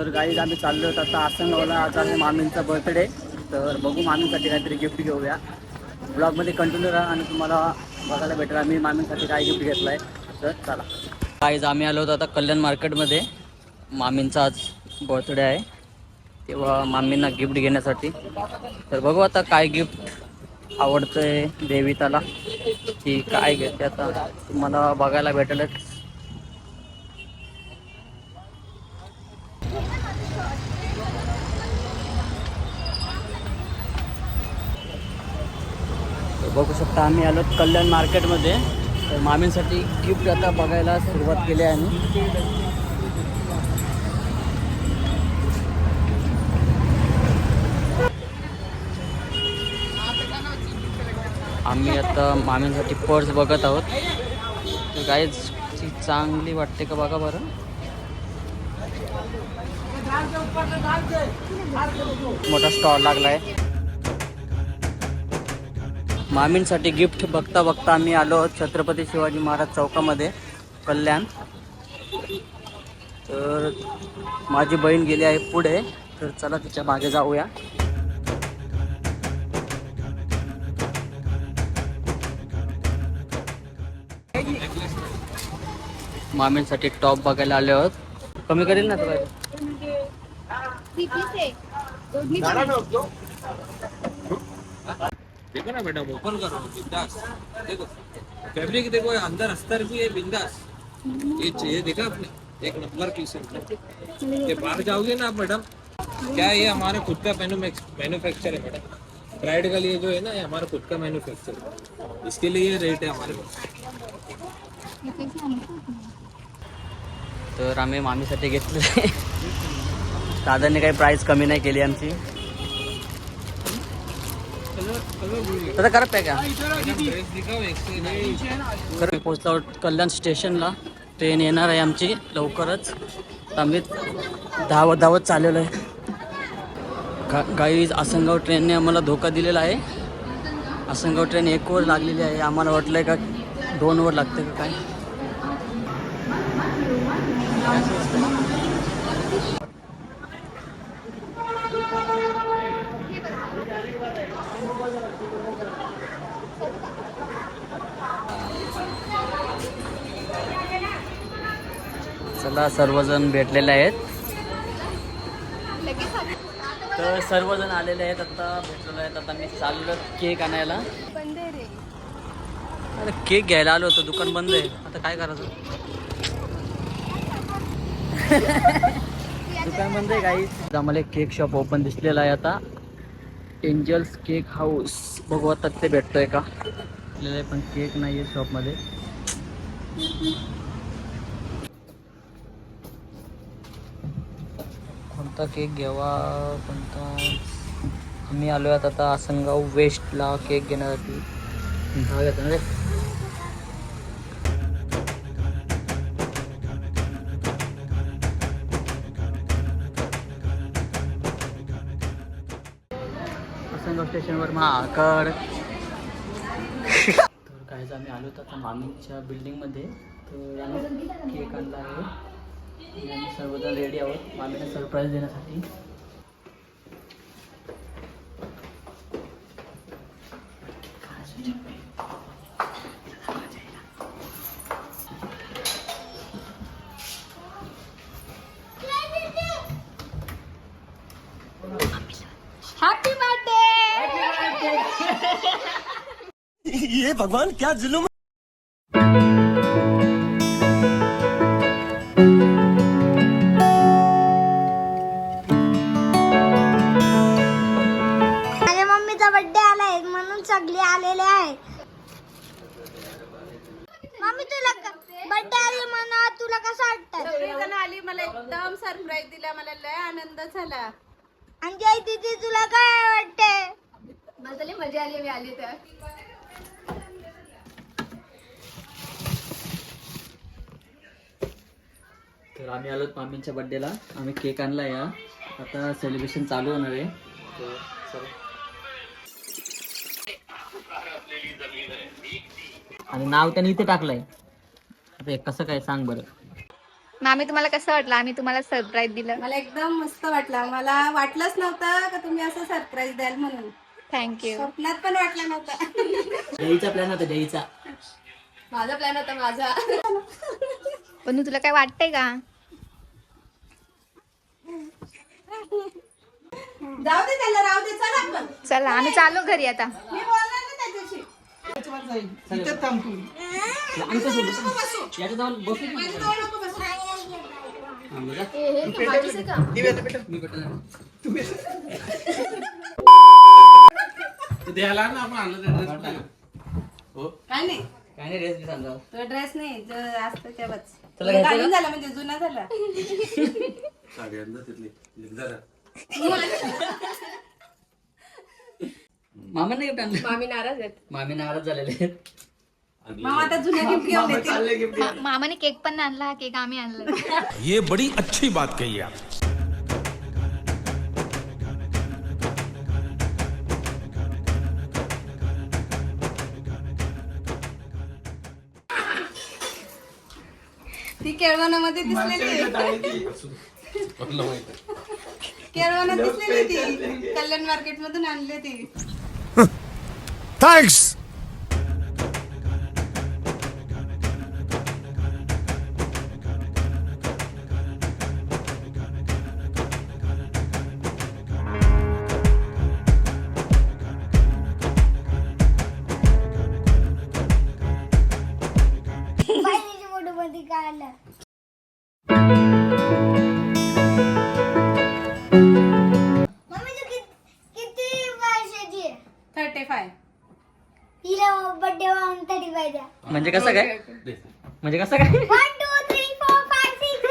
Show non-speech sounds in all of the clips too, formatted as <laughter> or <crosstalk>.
तर गाईज आम्ही चाललो होतो आता आसनगावला. आज आहे मामींचा बर्थडे तर बघू मामींसाठी काहीतरी गिफ्ट घेऊया. ब्लॉगमध्ये कंटिन्यू राहा आणि तुम्हाला बघायला भेटेल. आम्ही मामींसाठी काय गिफ्ट घेतलं आहे तर चला. गाईज आम्ही आलो होतो आता कल्याण मार्केटमध्ये मामींचा आज बर्थडे आहे. तेव्हा मामींना गिफ्ट घेण्यासाठी. तर बघू आता काय गिफ्ट आवडतंय देविताला. ती काय घेते आता. तुम्हाला बघायला भेटेलच तर बघू शकता आम्ही आलो कल्याण मार्केटमध्ये. तर मामींसाठी गिफ्ट आता बघायला सुरुवात केली आहे आम्ही. आम्ही आता मामींसाठी पर्स बघत आहोत. तर ती चांगली वाटते का बघा बरं. मोठा स्टॉल लागला आहे मामींसाठी गिफ्ट बघता बघता आम्ही आलो आहोत छत्रपती शिवाजी महाराज चौकामध्ये कल्याण. तर माझी बहीण गेली आहे पुढे तर चला तिच्यामागे जाऊया. मामींसाठी टॉप बघायला आले आहोत. कमी करेल ना तुला देखो ना बेटा ओपन करो बिंदास। देखो फैब्रिक देखो ये अंदर अस्तर भी है बिंदास। ये ये देखा आपने? एक नंबर पीस है ये बाहर जाओगे ना आप मैडम क्या ये हमारे खुद का मैन्युफैक्चर है मैडम ब्राइड का लिए जो है ना ये हमारा खुद का मैन्युफैक्चर है। इसके लिए ये रेट है हमारे पास। तर आम्ही मामीसाठी घेतले दादाने काही प्राईस कमी नाही केली आमची. तर करा पॅक ड्रेस पोहोचलो कल्याण स्टेशनला. ट्रेन येणार आहे आमची लवकरच. आम्ही धावत धावत चाललेलो आहे. गा गाई आसनगाव ट्रेनने आम्हाला धोका दिलेला आहे. आसनगाव ट्रेन एक वर लागलेली आहे. आम्हाला वाटलं आहे का दोन वर लागते का काय? चला सर्वजण भेटलेले आहेत. तर सर्वजण आलेले आहेत आता भेटलेले आहेत. आता मी चाललो केक आणायला. अरे केक घ्यायला आलो होतो दुकान बंद आहे. आता काय करायचं? <laughs> दुकान बंद आहे काही आम्हाला केक शॉप ओपन दिसलेला आहे आता. Angels cake house. बघू आता ते भेटतोय का? आपल्याला पण केक नाही आहे शॉपमध्ये. कोणता केक घ्यावा? कोणता? आम्ही आलो आहेत आता आसनगाव वेस्टला केक घेण्यासाठी. स्टेशनवर महाकड. तर काय आम्ही आलो होतो आता मामीच्या बिल्डिंगमध्ये तर यानं केक आणला आहे. आम्ही सर्वजण रेडी आहोत मामीला सरप्राईज देण्यासाठी हॅपी बर्थडे ये भगवान क्या जुलुम माझ्या मम्मीचा बर्थडे आलाय म्हणून सगळे आलेले आहेत मम्मी तुला बर्थडे आले म्हणून तुला कसं वाटतं सगळेजण आली मला एकदम सरप्राईज दिला मला लय आनंद झाला. आणि जय दीदी तुला काय वाटते मला मजा आली मी आली तर. तर आम्ही आलो मामींच्या बड्डेला आम्ही केक आणला या. आता सेलिब्रेशन चालू होणार आहे. तर. आणि नाव त्याने इथे टाकलंय. आता हे कसं काय सांग बरं. मामी तुम्हाला कसं वाटलं? आम्ही तुम्हाला सरप्राईज दिलं. मला एकदम मस्त वाटलं. मला वाटलंच नव्हतं का तुम्ही असं सरप्राईज द्याल म्हणून. थँक्यू स्वप्नात पण वाटलं नव्हतं. जयीचा प्लॅन होता जयीचा. माझा प्लॅन होता माझा. पण तुला काय वाटतंय का? जाऊ दे त्याला राहू दे चल आपण. चला आम्ही चालू. घरी आता. मी बोलणार ना त्याच्याशी. याच्या जाऊन बसू. जवळ नको बसू. द्यायला ना आपण आणलं काय नाही. काय नाही रेस तो ड्रेस नाही जो असतं तेव्हाच. घालून झाला म्हणजे जुना झाला. सगळ्यांना तिथली जरा मामा गिफ्ट आणलं? मामी नाराज आहेत. मामी नाराज झालेले आहेत. मामा आता जुन्या गिफ्ट घेऊन येतील मा- मामाने केक पण आणला हा केक आम्ही आणला. ये बड़ी अच्छी बात कही आप। ती केळवणामध्ये दिसलेली केळवणात दिसलेली ती. कल्याण मार्केट मधून आणली ती थैंक्स फोटो मध्ये म्हणजे कसं काय? म्हणजे कसं काय? One two three four five six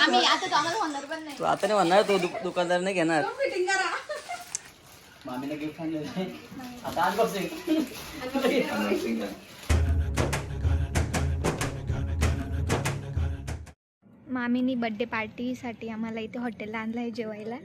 आम्ही आता तो आम्हाला होणार पण नाही. तू आता नाही म्हणणार तो दु- दुकानदार नाही घेणार मामीने गिफ्ट आणलेलं आहे. आता आज बघते मामीनी बर्थडे पार्टीसाठी आम्हाला इथे हॉटेलला आणलं आहे जेवायला.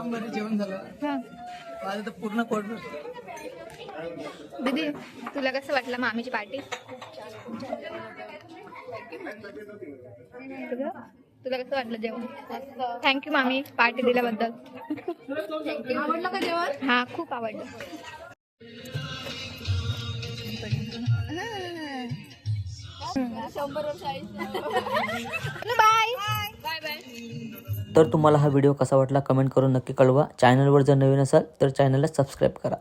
मला जेवण झालं माझं तर पूर्ण कोट दीदी तुला कसं वाटलं मामीची पार्टी? तुला कसं वाटलं जेवण? थँक्यू मामी पार्टी दिल्याबद्दल. आवडलं का जेवण हा खूप आवडलं. बाय बाय बाय तर तुम्हाला हा व्हिडिओ कसा वाटला कमेंट करून नक्की कळवा. चॅनलवर जर नवीन असाल तर चॅनलला सबस्क्राईब करा.